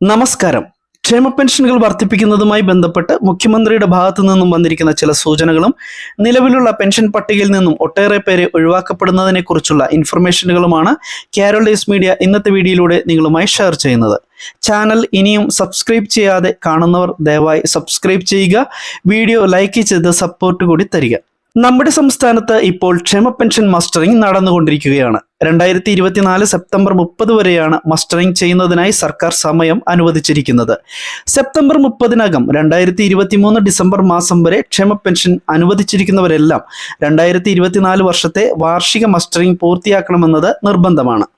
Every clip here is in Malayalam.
നമസ്കാരം. ക്ഷേമ പെൻഷനുകൾ വർദ്ധിപ്പിക്കുന്നതുമായി ബന്ധപ്പെട്ട് മുഖ്യമന്ത്രിയുടെ ഭാഗത്തു നിന്നും വന്നിരിക്കുന്ന ചില സൂചനകളും നിലവിലുള്ള പെൻഷൻ പട്ടികയിൽ നിന്നും ഒട്ടേറെ പേരെ ഒഴിവാക്കപ്പെടുന്നതിനെ കുറിച്ചുള്ള ഇൻഫർമേഷനുകളുമാണ് ഡേസ് മീഡിയ ഇന്നത്തെ വീഡിയോയിലൂടെ നിങ്ങളുമായി ഷെയർ ചെയ്യുന്നത്. ചാനൽ ഇനിയും സബ്സ്ക്രൈബ് ചെയ്യാതെ കാണുന്നവർ ദയവായി സബ്സ്ക്രൈബ് ചെയ്യുക. വീഡിയോ ലൈക്ക് ചെയ്ത് സപ്പോർട്ട് കൂടി തരിക. നമ്മുടെ സംസ്ഥാനത്ത് ഇപ്പോൾ ക്ഷേമ പെൻഷൻ മസ്റ്ററിംഗ് നടന്നുകൊണ്ടിരിക്കുകയാണ്. രണ്ടായിരത്തി ഇരുപത്തിനാല് സെപ്റ്റംബർ മുപ്പത് വരെയാണ് മസ്റ്ററിംഗ് ചെയ്യുന്നതിനായി സർക്കാർ സമയം അനുവദിച്ചിരിക്കുന്നത്. സെപ്റ്റംബർ മുപ്പതിനകം രണ്ടായിരത്തി ഇരുപത്തിമൂന്ന് ഡിസംബർ മാസം വരെ ക്ഷേമ പെൻഷൻ അനുവദിച്ചിരിക്കുന്നവരെല്ലാം രണ്ടായിരത്തി ഇരുപത്തിനാല് വർഷത്തെ വാർഷിക മസ്റ്ററിംഗ് പൂർത്തിയാക്കണമെന്നത് നിർബന്ധമാണ്.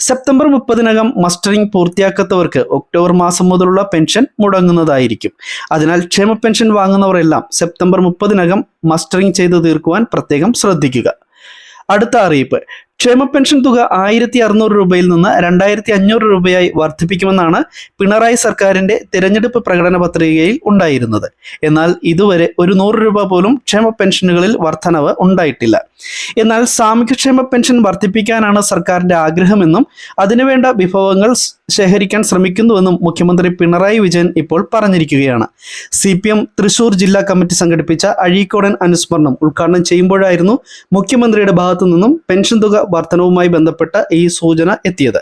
സെപ്റ്റംബർ മുപ്പതിനകം മസ്റ്ററിംഗ് പൂർത്തിയാക്കാത്തവർക്ക് ഒക്ടോബർ മാസം മുതലുള്ള പെൻഷൻ മുടങ്ങുന്നതായിരിക്കും. അതിനാൽ ക്ഷേമ പെൻഷൻ വാങ്ങുന്നവരെല്ലാം സെപ്റ്റംബർ മുപ്പതിനകം മസ്റ്ററിംഗ് ചെയ്തു തീർക്കുവാൻ പ്രത്യേകം ശ്രദ്ധിക്കുക. അടുത്ത അറിയിപ്പ്. ക്ഷേമ പെൻഷൻ തുക ആയിരത്തി അറുന്നൂറ് രൂപയിൽ നിന്ന് രണ്ടായിരത്തി അഞ്ഞൂറ് രൂപയായി വർദ്ധിപ്പിക്കുമെന്നാണ് പിണറായി സർക്കാരിന്റെ തിരഞ്ഞെടുപ്പ് പ്രകടന പത്രികയിൽ ഉണ്ടായിരുന്നത്. എന്നാൽ ഇതുവരെ ഒരു നൂറ് രൂപ പോലും ക്ഷേമ പെൻഷനുകളിൽ വർധനവ് ഉണ്ടായിട്ടില്ല. എന്നാൽ സാമൂഹ്യക്ഷേമ പെൻഷൻ വർദ്ധിപ്പിക്കാനാണ് സർക്കാരിന്റെ ആഗ്രഹമെന്നും അതിനുവേണ്ട വിഭവങ്ങൾ ശേഖരിക്കാൻ ശ്രമിക്കുന്നുവെന്നും മുഖ്യമന്ത്രി പിണറായി വിജയൻ ഇപ്പോൾ പറഞ്ഞിരിക്കുകയാണ്. സി പി എം തൃശൂർ ജില്ലാ കമ്മിറ്റി സംഘടിപ്പിച്ച അഴീക്കോടൻ അനുസ്മരണം ഉദ്ഘാടനം ചെയ്യുമ്പോഴായിരുന്നു മുഖ്യമന്ത്രിയുടെ ഭാഗത്തു നിന്നും പെൻഷൻ തുക വർധനവുമായി ബന്ധപ്പെട്ട ഈ സൂചന എത്തിയത്.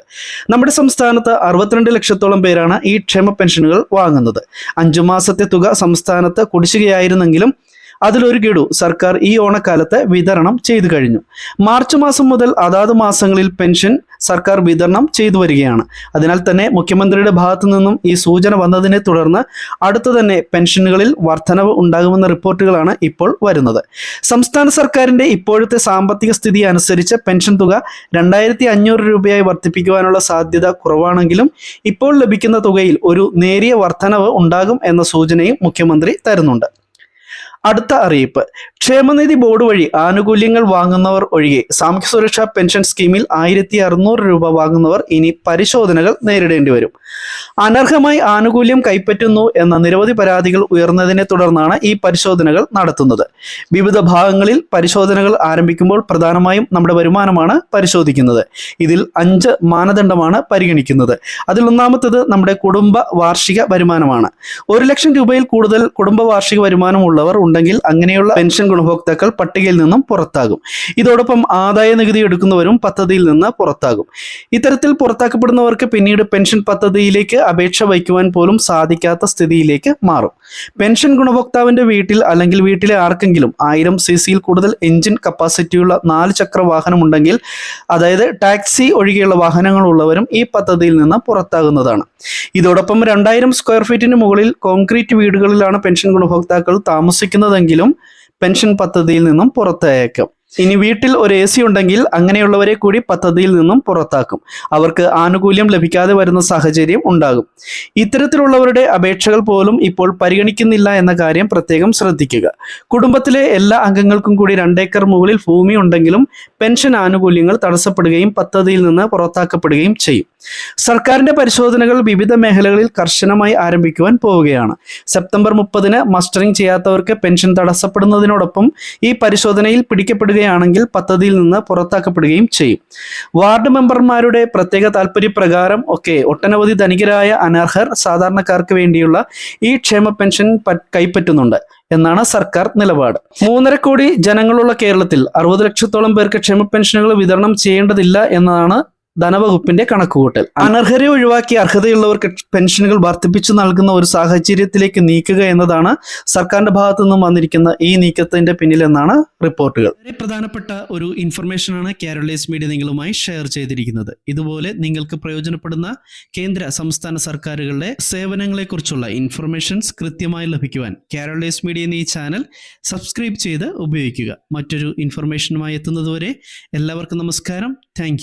നമ്മുടെ സംസ്ഥാനത്ത് അറുപത്തിരണ്ട് ലക്ഷത്തോളം പേരാണ് ഈ ക്ഷേമ പെൻഷനുകൾ വാങ്ങുന്നത്. അഞ്ചു മാസത്തെ തുക സംസ്ഥാനത്ത് കുടിശ്ശികയായിരുന്നെങ്കിലും അതിലൊരു ഗഡു സർക്കാർ ഈ ഓണക്കാലത്ത് വിതരണം ചെയ്തു കഴിഞ്ഞു. മാർച്ച് മാസം മുതൽ അതാത് മാസങ്ങളിൽ പെൻഷൻ സർക്കാർ വിതരണം ചെയ്തു വരികയാണ്. അതിനാൽ തന്നെ മുഖ്യമന്ത്രിയുടെ ഭാഗത്തു നിന്നും ഈ സൂചന വന്നതിനെ തുടർന്ന് അടുത്തു തന്നെ പെൻഷനുകളിൽ വർധനവ് ഉണ്ടാകുമെന്ന റിപ്പോർട്ടുകളാണ് ഇപ്പോൾ വരുന്നത്. സംസ്ഥാന സർക്കാരിന്റെ ഇപ്പോഴത്തെ സാമ്പത്തിക സ്ഥിതി അനുസരിച്ച് പെൻഷൻ തുക രണ്ടായിരത്തി അഞ്ഞൂറ് രൂപയായി വർദ്ധിപ്പിക്കുവാനുള്ള സാധ്യത കുറവാണെങ്കിലും ഇപ്പോൾ ലഭിക്കുന്ന തുകയിൽ ഒരു നേരിയ വർധനവ് ഉണ്ടാകും എന്ന സൂചനയും മുഖ്യമന്ത്രി തരുന്നുണ്ട്. അടുത്ത അറിയിപ്പ്. ക്ഷേമനിധി ബോർഡ് വഴി ആനുകൂല്യങ്ങൾ വാങ്ങുന്നവർ ഒഴികെ സാമൂഹ്യ സുരക്ഷാ പെൻഷൻ സ്കീമിൽ ആയിരത്തി അറുന്നൂറ് രൂപ വാങ്ങുന്നവർ ഇനി പരിശോധനകൾ നേരിടേണ്ടി വരും. അനർഹമായി ആനുകൂല്യം കൈപ്പറ്റുന്നു എന്ന നിരവധി പരാതികൾ ഉയർന്നതിനെ തുടർന്നാണ് ഈ പരിശോധനകൾ നടത്തുന്നത്. വിവിധ ഭാഗങ്ങളിൽ പരിശോധനകൾ ആരംഭിക്കുമ്പോൾ പ്രധാനമായും നമ്മുടെ വരുമാനമാണ് പരിശോധിക്കുന്നത്. ഇതിൽ അഞ്ച് മാനദണ്ഡമാണ് പരിഗണിക്കുന്നത്. അതിൽ ഒന്നാമത്തത് നമ്മുടെ കുടുംബ വാർഷിക വരുമാനമാണ്. ഒരു ലക്ഷം രൂപയിൽ കൂടുതൽ കുടുംബ വാർഷിക വരുമാനമുള്ളവർ ഉണ്ടെങ്കിൽ അങ്ങനെയുള്ള പെൻഷൻ ഗുണഭോക്താക്കൾ പട്ടികയിൽ നിന്നും പുറത്താകും. ഇതോടൊപ്പം ആദായ നികുതി എടുക്കുന്നവരും പദ്ധതിയിൽ നിന്ന് പുറത്താകും. ഇത്തരത്തിൽ പുറത്താക്കപ്പെടുന്നവർക്ക് പിന്നീട് പെൻഷൻ പദ്ധതിയിലേക്ക് അപേക്ഷ വയ്ക്കുവാൻ പോലും സാധിക്കാത്ത സ്ഥിതിയിലേക്ക് മാറും. പെൻഷൻ ഗുണഭോക്താവിന്റെ വീട്ടിൽ അല്ലെങ്കിൽ വീട്ടിലെ ആർക്കെങ്കിലും ആയിരം സി സിയിൽ കൂടുതൽ എഞ്ചിൻ കപ്പാസിറ്റിയുള്ള നാല് ചക്ര വാഹനം ഉണ്ടെങ്കിൽ അതായത് ടാക്സി ഒഴികെയുള്ള വാഹനങ്ങൾ ഉള്ളവരും ഈ പദ്ധതിയിൽ നിന്ന് പുറത്താകുന്നതാണ്. ഇതോടൊപ്പം രണ്ടായിരം സ്ക്വയർ ഫീറ്റിന് മുകളിൽ കോൺക്രീറ്റ് വീടുകളിലാണ് പെൻഷൻ ഗുണഭോക്താക്കൾ താമസിക്കുന്നതെങ്കിലും പെൻഷൻ പദ്ധതിയിൽ നിന്നും പുറത്തയക്കും ഇനി വീട്ടിൽ ഒരു എ സി ഉണ്ടെങ്കിൽ അങ്ങനെയുള്ളവരെ കൂടി പദ്ധതിയിൽ നിന്നും പുറത്താക്കും. അവർക്ക് ആനുകൂല്യം ലഭിക്കാതെ വരുന്ന സാഹചര്യം ഉണ്ടാകും. ഇത്തരത്തിലുള്ളവരുടെ അപേക്ഷകൾ പോലും ഇപ്പോൾ പരിഗണിക്കുന്നില്ല എന്ന കാര്യം പ്രത്യേകം ശ്രദ്ധിക്കുക. കുടുംബത്തിലെ എല്ലാ അംഗങ്ങൾക്കും കൂടി രണ്ടേക്കർ മുകളിൽ ഭൂമി ഉണ്ടെങ്കിലും പെൻഷൻ ആനുകൂല്യങ്ങൾ തടസ്സപ്പെടുകയും പദ്ധതിയിൽ നിന്ന് പുറത്താക്കപ്പെടുകയും ചെയ്യും. സർക്കാരിന്റെ പരിശോധനകൾ വിവിധ മേഖലകളിൽ കർശനമായി ആരംഭിക്കുവാൻ പോവുകയാണ്. സെപ്റ്റംബർ മുപ്പതിന് മസ്റ്ററിംഗ് ചെയ്യാത്തവർക്ക് പെൻഷൻ തടസ്സപ്പെടുന്നതിനോടൊപ്പം ഈ പരിശോധനയിൽ പിടിക്കപ്പെടുകയാണെങ്കിൽ പദ്ധതിയിൽ നിന്ന് പുറത്താക്കപ്പെടുകയും ചെയ്യും. വാർഡ് മെമ്പർമാരുടെ പ്രത്യേക താല്പര്യപ്രകാരം ഒക്കെ ഒട്ടനവധി ധനികരായ അനർഹർ സാധാരണക്കാർക്ക് വേണ്ടിയുള്ള ഈ ക്ഷേമ പെൻഷൻ കൈപ്പറ്റുന്നുണ്ട് എന്നാണ് സർക്കാർ നിലപാട്. മൂന്നര കോടി ജനങ്ങളുള്ള കേരളത്തിൽ അറുപത് ലക്ഷത്തോളം പേർക്ക് ക്ഷേമ പെൻഷനുകൾ വിതരണം ചെയ്യേണ്ടതില്ല എന്നതാണ് ധനവകുപ്പിന്റെ കണക്കുകൂട്ടൽ. അനർഹരെ ഒഴിവാക്കി അർഹതയുള്ളവർക്ക് പെൻഷനുകൾ വർദ്ധിപ്പിച്ചു നൽകുന്ന ഒരു സാഹചര്യത്തിലേക്ക് നീക്കുക എന്നതാണ് സർക്കാരിന്റെ ഭാഗത്തു നിന്നും വന്നിരിക്കുന്ന ഈ നീക്കത്തിന്റെ പിന്നിലെന്നാണ് റിപ്പോർട്ടുകൾ. വളരെ പ്രധാനപ്പെട്ട ഒരു ഇൻഫർമേഷനാണ് കേരളീസ് മീഡിയ നിങ്ങളുമായി ഷെയർ ചെയ്തിരിക്കുന്നത്. ഇതുപോലെ നിങ്ങൾക്ക് പ്രയോജനപ്പെടുന്ന കേന്ദ്ര സംസ്ഥാന സർക്കാരുകളുടെ സേവനങ്ങളെക്കുറിച്ചുള്ള ഇൻഫർമേഷൻസ് കൃത്യമായി ലഭിക്കുവാൻ കേരളീസ് മീഡിയ എന്ന ഈ ചാനൽ സബ്സ്ക്രൈബ് ചെയ്ത് ഉപയോഗിക്കുക. മറ്റൊരു ഇൻഫർമേഷനുമായി എത്തുന്നതുവരെ എല്ലാവർക്കും നമസ്കാരം. താങ്ക്